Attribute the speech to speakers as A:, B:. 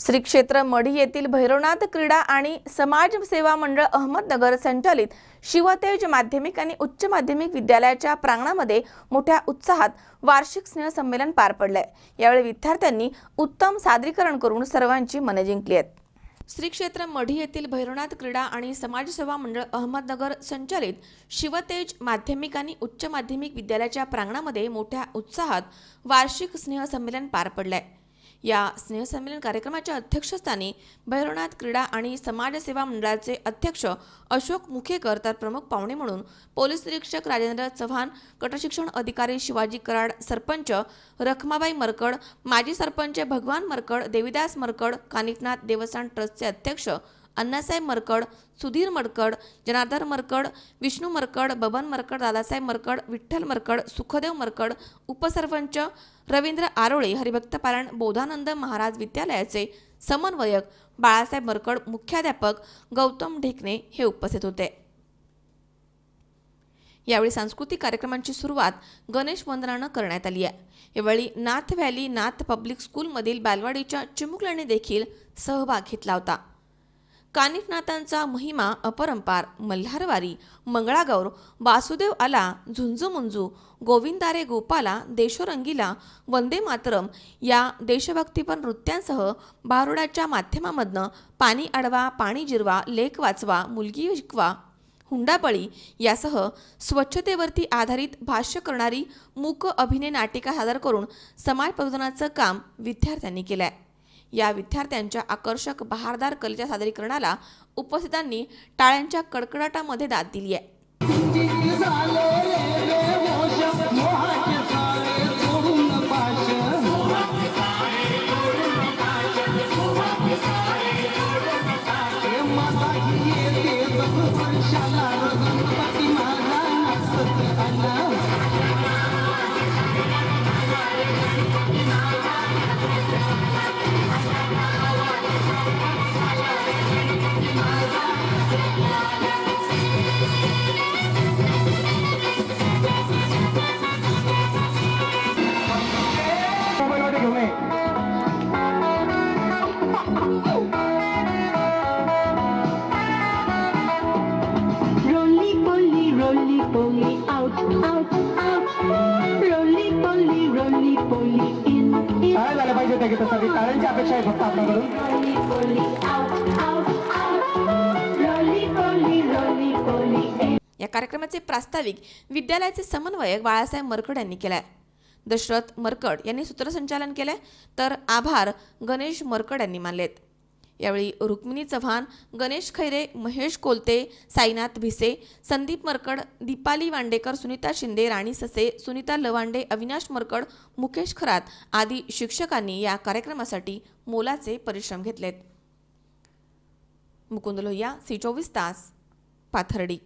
A: श्री क्षेत्र मढी येथील भैरवनाथ क्रीडा आणि समाज सेवा मंडळ अहमदनगर संचालित शिवतेज माध्यमिक आणि उच्च माध्यमिक विद्यालयाच्या प्रांगणामध्ये मोठ्या उत्साहात वार्षिक स्नेहसंमेलन पार पडलंय. यावेळी विद्यार्थ्यांनी उत्तम सादरीकरण करून सर्वांची मने जिंकली आहेत. श्री क्षेत्र मढी येथील भैरवनाथ क्रीडा आणि समाजसेवा मंडळ अहमदनगर संचालित शिवतेज माध्यमिक आणि उच्च माध्यमिक विद्यालयाच्या प्रांगणामध्ये मोठ्या उत्साहात वार्षिक स्नेहसंमेलन पार पडलंय. या स्नेहसंमेलन कार्यक्रमाच्या अध्यक्षस्थानी भैरवनाथ क्रीडा आणि समाजसेवा मंडळाचे अध्यक्ष अशोक मुखेकर तर प्रमुख पाहुणे म्हणून पोलीस निरीक्षक राजेंद्र चव्हाण गटशिक्षण अधिकारी शिवाजी कराड सरपंच रखमाबाई मरकड माजी सरपंच भगवान मरकड देविदास मरकड कानिफनाथ देवस्थान ट्रस्टचे अध्यक्ष अण्णासाहेब मरकड सुधीर मरकड जनार्दन मरकड विष्णू मरकड बबन मरकड दादासाहेब मरकड विठ्ठल मरकड सुखदेव मरकड उपसरपंच रवींद्र आरोळे हरिभक्तपारायण बोधानंद महाराज विद्यालयाचे समन्वयक बाळासाहेब मरकड मुख्याध्यापक गौतम ढेकणे हे उपस्थित होते. यावेळी सांस्कृतिक कार्यक्रमांची सुरुवात गणेश वंदनानं करण्यात आली आहे. यावेळी नाथ व्हॅली नाथ पब्लिक स्कूलमधील बालवाडीच्या चिमुकल्याने देखील सहभाग घेतला होता. कानिफनाथांचा महिमा अपरंपार मल्हारवारी मंगळागौर वासुदेव आला झुंजू गोविंदारे गोपाला देशोरंगीला वंदे मातरम या देशभक्तीपर नृत्यांसह बारुडाच्या माध्यमामधनं पाणी अडवा पाणी जिरवा लेख वाचवा मुलगी शिकवा हुंडाबळी यासह स्वच्छतेवरती आधारित भाष्य करणारी मूक अभिनय नाटिका सादर करून समाज प्रबोधनाचं काम विद्यार्थ्यांनी केलं आहे या विद्यार्थ्यांच्या आकर्षक बहारदार कलेच्या सादरीकरणाला उपस्थितांनी टाळ्यांच्या कडकडाटामध्ये दाद दिली आहे.
B: Out, out, out. Roly poly, in, in.
C: काय झालं पाहिजे त्या गीतासाठी टाळ्यांची अपेक्षा आहे फक्त आपल्याकडून
B: Roly poly, out, out, out. Roly poly, in.
A: या कार्यक्रमाचे प्रास्ताविक विद्यालयाचे समन्वयक बाळासाहेब मरकड यांनी केलाय दशरथ मरकड यांनी सूत्रसंचालन केलंय तर आभार गणेश मरकड यांनी मानलेत यावेळी रुक्मिणी चव्हाण गणेश खैरे महेश कोलते साईनाथ भिसे संदीप मरकड दीपाली वांडेकर सुनीता शिंदे राणी ससे सुनीता लवांडे अविनाश मरकड मुकेश खरात आदी शिक्षकांनी या कार्यक्रमासाठी मोलाचे परिश्रम घेतलेत. मुकुंद लोहिया सी चोवीस तास पाथर्डी.